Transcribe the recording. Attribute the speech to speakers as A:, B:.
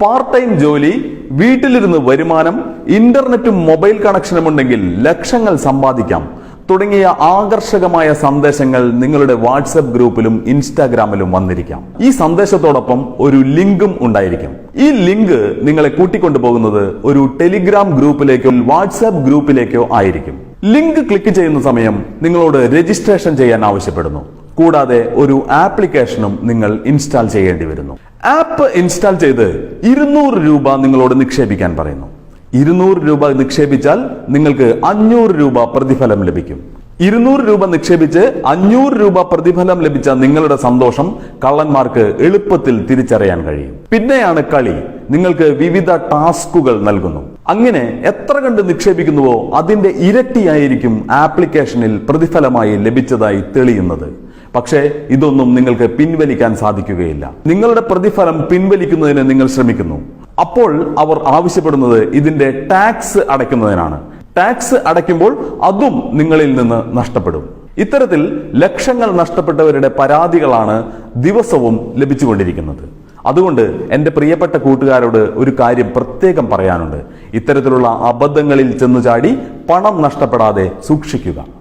A: Part time ജോലി വീട്ടിലിരുന്ന് വരുമാനം ഇന്റർനെറ്റും മൊബൈൽ കണക്ഷനും ഉണ്ടെങ്കിൽ ലക്ഷങ്ങൾ സമ്പാദിക്കാം. തുടങ്ങിയ ആകർഷകമായ സന്ദേശങ്ങൾ നിങ്ങളുടെ വാട്സപ്പ് ഗ്രൂപ്പിലും ഇൻസ്റ്റാഗ്രാമിലും വന്നിരിക്കാം. ഈ സന്ദേശത്തോടൊപ്പം ഒരു ലിങ്കും ഉണ്ടായിരിക്കും. ഈ ലിങ്ക് നിങ്ങളെ കൂട്ടിക്കൊണ്ടുപോകുന്നത് ഒരു ടെലിഗ്രാം ഗ്രൂപ്പിലേക്കോ വാട്സാപ്പ് ഗ്രൂപ്പിലേക്കോ ആയിരിക്കും. ലിങ്ക് ക്ലിക്ക് ചെയ്യുന്ന സമയം നിങ്ങളോട് രജിസ്ട്രേഷൻ ചെയ്യാൻ ആവശ്യപ്പെടുന്നു. കൂടാതെ ഒരു ആപ്ലിക്കേഷനും നിങ്ങൾ ഇൻസ്റ്റാൾ ചെയ്യേണ്ടി വരുന്നു. ആപ്പ് ഇൻസ്റ്റാൾ ചെയ്ത് ഇരുന്നൂറ് രൂപ നിങ്ങളോട് നിക്ഷേപിക്കാൻ പറയുന്നു. ഇരുന്നൂറ് രൂപ നിക്ഷേപിച്ചാൽ നിങ്ങൾക്ക് അഞ്ഞൂറ് രൂപ പ്രതിഫലം ലഭിക്കും. ഇരുന്നൂറ് രൂപ നിക്ഷേപിച്ച് അഞ്ഞൂറ് രൂപ പ്രതിഫലം ലഭിച്ച നിങ്ങളുടെ സന്തോഷം കള്ളന്മാർക്ക് എളുപ്പത്തിൽ തിരിച്ചറിയാൻ കഴിയും. പിന്നെയാണ് കളി. നിങ്ങൾക്ക് വിവിധ ടാസ്കുകൾ നൽകുന്നു. അങ്ങനെ എത്ര കണ്ട് നിക്ഷേപിക്കുന്നുവോ അതിന്റെ ഇരട്ടിയായിരിക്കും ആപ്ലിക്കേഷനിൽ പ്രതിഫലമായി ലഭിച്ചതായി തെളിയുന്നത്. പക്ഷേ ഇതൊന്നും നിങ്ങൾക്ക് പിൻവലിക്കാൻ സാധിക്കുകയില്ല. നിങ്ങളുടെ പ്രതിഫലം പിൻവലിക്കുന്നതിന് നിങ്ങൾ ശ്രമിക്കുന്നു. അപ്പോൾ അവർ ആവശ്യപ്പെടുന്നത് ഇതിന്റെ ടാക്സ് അടയ്ക്കുന്നതിനാണ്. ടാക്സ് അടയ്ക്കുമ്പോൾ അതും നിങ്ങളിൽ നിന്ന് നഷ്ടപ്പെടും. ഇത്തരത്തിൽ ലക്ഷങ്ങൾ നഷ്ടപ്പെട്ടവരുടെ പരാതികളാണ് ദിവസവും ലഭിച്ചുകൊണ്ടിരിക്കുന്നത്. അതുകൊണ്ട് എന്റെ പ്രിയപ്പെട്ട കൂട്ടുകാരോട് ഒരു കാര്യം പ്രത്യേകം പറയാനുണ്ട്. ഇത്തരത്തിലുള്ള അബദ്ധങ്ങളിൽ ചെന്നു ചാടി പണം നഷ്ടപ്പെടാതെ സൂക്ഷിക്കുക.